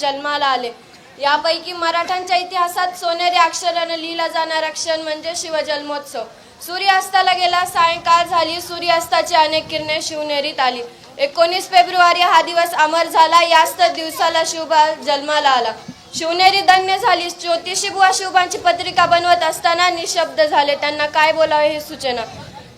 जन्माला आले. यापैकी मराठ्यांच्या इतिहासात सोनेरी अक्षरानं लिहिला जाणारा क्षण म्हणजे शिवजन्मोत्सव. सूर्यास्ताला गेला सायंकाळ झाली सूर्यास्ताची अनेक किरणे शिवनेरीत आली. एकोणीस फेब्रुवारी हा दिवस अमर झाला याच दिवसाला शिवबा जन्माला आला. शिवनेरी धन्य झाली ज्योतिषी बुवा शिवबांची पत्रिका बनवत असताना निशब्द झाले. त्यांना काय बोलावे हे सूचना.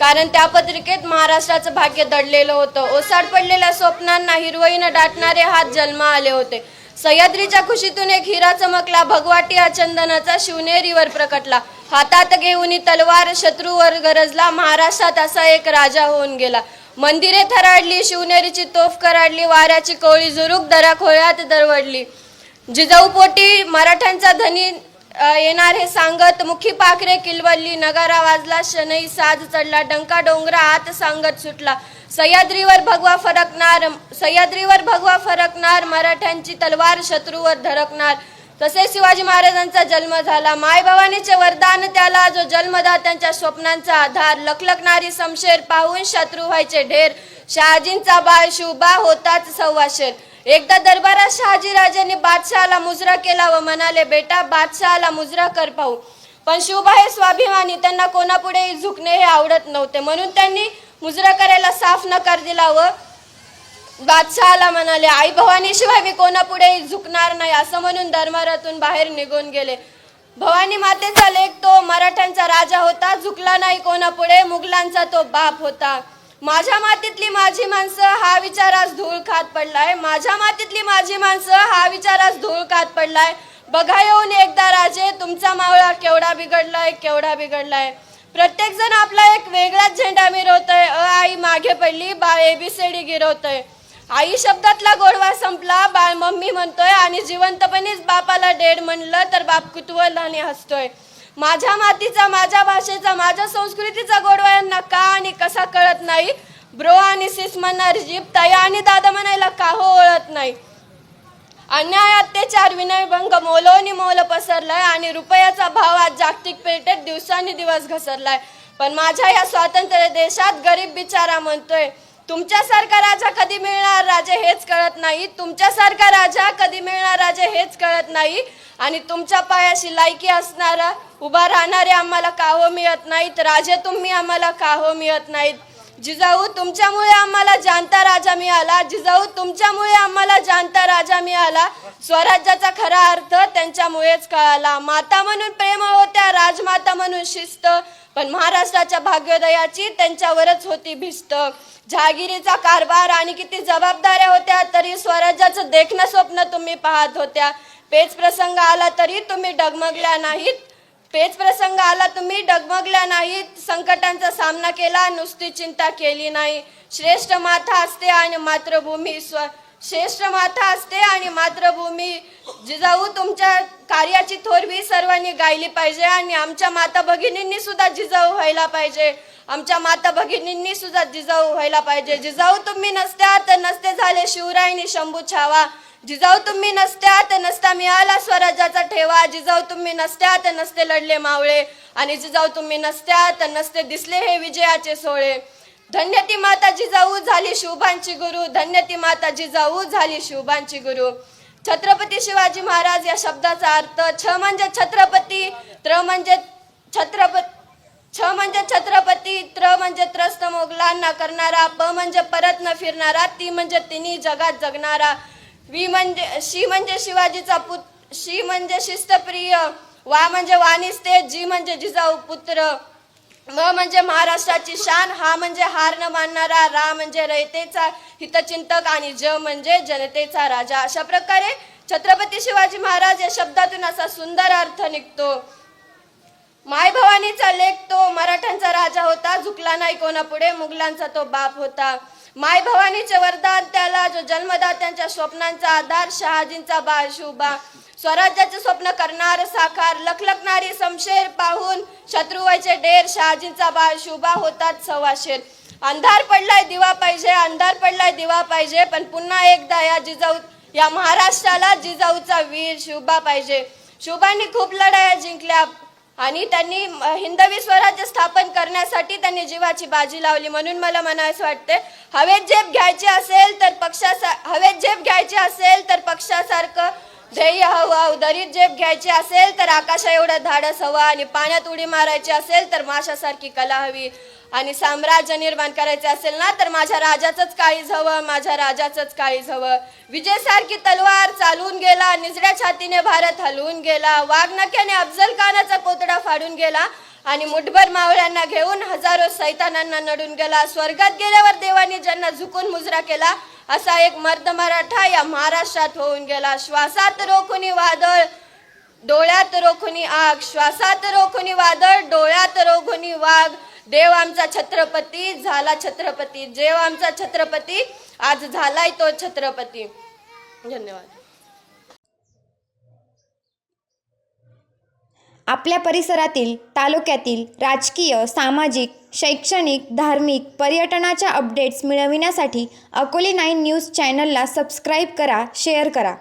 कारण त्या पत्रिकेत महाराष्ट्राचं भाग्य दडलेलं होतं. ओसाड पडलेल्या स्वप्नांना हिरवईनं दाटणारे हात जन्मा आले होते. सह्याद्रीच्या खुशीतून एक हिरा चमकला. भगवाटी या चंदनाचा शिवनेरीवर प्रकटला. हातात घेऊन तलवार शत्रूवर गरजला. महाराष्ट्रात असा एक राजा होऊन गेला. मंदिरे थराडली शिवनेरीची तोफ कराडली वाऱ्याची कोळी जुरूक दराखोळ्यात दरवडली. जिजाऊपोटी मराठ्यांचा धनी येणार हे सांगत मुखी पाखरे किलवल्ली नगारा वाजला शनई साज चढला डंका डोंगरा आत सांगत सुटला. सह्याद्रीवर भगवा फरकणार सह्याद्रीवर भगवा फरकणार मराठ्यांची तलवार शत्रूवर धरकणार तसे शिवाजी महाराजांचा जन्म झाला. मायभवानीचे वरदान त्याला जो जन्मदात्यांच्या स्वप्नांचा आधार. लखलखणारी समशेर पाहून शत्रू व्हायचे ढेर. शहाजींचा बाळ शिवबा होताच सव्वाशेर. एकदा दरबारात शहाजीराजांनी बादशहाला मुजरा केला व म्हणाले बेटा बादशहाला मुजरा कर पाहू. पण शिवबा हे स्वाभिमानी. त्यांना कोणापुढे झुकणे हे आवडत नव्हते. म्हणून त्यांनी मुजरा करायला साफ नकार दिला व बादशहाला म्हणाले आई भवानीशिवाय मी कोणापुढे झुकणार नाही. असं म्हणून दरबारातून बाहेर निघून गेले. भवानी मातेचा लेख तो मराठ्यांचा राजा होता झुकला नाही कोणापुढे मुघलांचा तो बाप होता. माझ्या मातीतली माझी माणसं हा विचार आज धूळ खात पडलाय. माझ्या मातीतली माझी माणसं हा विचार आज धूळ खात पडलाय. बघा येऊन एकदा राजे तुमचा मावळा केवढा बिघडलाय केवढा बिघडलाय. प्रत्येक जण आपला एक वेगळाच झेंडा मिरवतोय. अ आई मागे पडली बाळ एबीसीडी गिरवतोय. आई शब्दातला गोडवा संपला बाळ मम्मी म्हणतोय आणि जिवंतपणीच बापाला डेड म्हणलं तर बाप कुतवल आणि हसतोय. माझ्या मातीचा माझ्या भाषेचा माझ्या संस्कृतीचा गोडवा यांना का आणि कसा कळत नाही? ब्रो आणि सिस म्हणणार जीप ताई आणि दादा म्हणायला का हो ओळत नाही? अन्याय अत्याचार विनयभंग मोलोनी मोल पसरलाय आणि रुपयाचा भाव आज जागतिक पेठेत दिवसांनी दिवस घसरलाय. पण माझ्या या स्वातंत्र्य देशात गरीब बिचारा म्हणतोय तुमच्यासारखा राजा कधी मिळणार? राजे हेच कळत नाही. तुमच्यासारखा राजा कधी मिळणार? राजे हेच कळत नाही. आणि तुमच्या पायाशी लायकी असणारा उभा राहणारे आम्हाला काहो मिळत नाहीत. राजे तुम्ही आम्हाला काहो मिळत नाहीत. जिजाऊ तुमच्यामुळे आम्हाला जाणता राजा मिळाला. जिजाऊ तुमच्यामुळे आम्हाला जाणता राजा मिळाला. स्वराज्याचा खरा अर्थ त्यांच्यामुळेच कळाला. माता म्हणून प्रेम होत्या राजमाता म्हणून शिस्त. पण महाराष्ट्राच्या भाग्योदयाची त्यांच्यावरच होती भिस्त. जहागिरीचा कारभार आणि किती जबाबदाऱ्या होत्या तरी स्वराज्याचं देखणं स्वप्न तुम्ही पाहत होत्या. पेच प्रसंग आला तरी तुम्ही डगमगल्या नाहीत. पेच प्रसंग आला तुम्ही डगमगल्या नाहीत संकटांचा सामना केला नुसती चिंता केली नाही. श्रेष्ठ माथा असते आणि मातृभूमी स्व श्रेष्ठ माथा असते आणि मातृभूमी. जिजाऊ तुमच्या कार्याची थोरवी सर्वांनी गायली पाहिजे आणि आमच्या माता भगिनींनी सुद्धा जिजाऊ व्हायला पाहिजे. आमच्या माता भगिनींनी सुद्धा जिजाऊ व्हायला पाहिजे. जिजाऊ तुम्ही नसत्या तर नसते झाले शिवरायनी शंभू छावा. जिजाऊ तुम्ही नसत्या तर नसता मिळाला स्वराज्याचा ठेवा. जिजाऊ तुम्ही नसत्या तर नसते लढले मावळे. आणि जिजाऊ तुम्ही नसत्या तर नसते दिसले हे विजयाचे सोहळे धन्य ती माता जिजाऊ झाली शिवबांची गुरु. धन्य ती माता जिजाऊ झाली शिवबांची गुरु. छत्रपती शिवाजी महाराज या शब्दाचा अर्थ छ म्हणजे छत्रपती त्र म्हणजे छत्रपती छ म्हणजे छत्रपती त्र म्हणजे त्रस्त मोगलांना करणारा प म्हणजे परत न फिरणारा ती म्हणजे तिन्ही जगात जगणारा. वी म्हणजे शी म्हणजे शिवाजीचा पुत शी म्हणजे शिस्तप्रिय वा म्हणजे वाणिस्ते जी म्हणजे जिजाऊ पुत्र म म्हणजे महाराष्ट्राची शान हा म्हणजे हार न मानणारा रा म्हणजे रयतेचा हितचिंतक आणि ज म्हणजे जनतेचा राजा. अशा प्रकारे छत्रपती शिवाजी महाराज या शब्दातून असा सुंदर अर्थ निघतो. माय भवानीचा लेख तो मराठ्यांचा राजा होता झुकला नाही कोणापुढे मुघलांचा तो बाप होता. माय भवानीचे वरदान त्याला जो जन्मदात्यांच्या स्वप्नांचा आधार शहाजींचा बाळ शिवबा स्वराज्याचे स्वप्न करणार साकार लखलखणारी समशेर पाहून शत्रुवाचे डेर शहाजींचा बाळ शुभा होतात सवाशेर अंधार पडलाय दिवा पाहिजे अंधार पडलाय दिवा पाहिजे पण पुन्हा एकदा या जिजाऊ या महाराष्ट्राला जिजाऊचा वीर शिवबा पाहिजे. शुभांनी खूप लढाया जिंकल्या. आणि त्यांनी हिंदवी स्वराज्य स्थापन करण्यासाठी त्यांनी जीवाची बाजी लावली म्हणून मला म्हणायचं वाटते हवेत झेप घ्यायची असेल तर पक्षासा हवेत झेप घ्यायची असेल तर पक्षासारखं ध्येय हवं उदरीत झेप घ्यायची असेल तर आकाशा एवढं धाडस हवं आणि पाण्यात उडी मारायची असेल तर माशासारखी कला हवी. आणि साम्राज्य निर्माण करायचे असेल ना तर माझ्या राजाचंच काळीज हवं माझ्या राजाचंच काळीज हवं. विजयसारखी तलवार चालून गेला निजड्या छातीने भारत हलवून गेला. वाघनक्याने अफजल खानाचा कोतडा फाडून गेला आणि मुठभर मावळ्यांना घेऊन हजारो सैतानांना नडून गेला. स्वर्गात गेल्यावर देवानी ज्यांना झुकून मुजरा केला असा एक मर्द मराठा या महाराष्ट्रात होऊन गेला. श्वासात रोखुनी वादळ डोळ्यात रोखुनी आग. श्वासात रोखुनी वादळ डोळ्यात रोखुनी वाघ. देव आमचा छत्रपती झाला छत्रपती. देव आमचा छत्रपती आज झालाय तो छत्रपती. धन्यवाद. आपल्या परिसरातील तालुक्यातील राजकीय सामाजिक शैक्षणिक धार्मिक पर्यटनाच्या अपडेट्स मिळविण्यासाठी अकोले नाईन न्यूज चॅनलला सबस्क्राईब करा शेअर करा.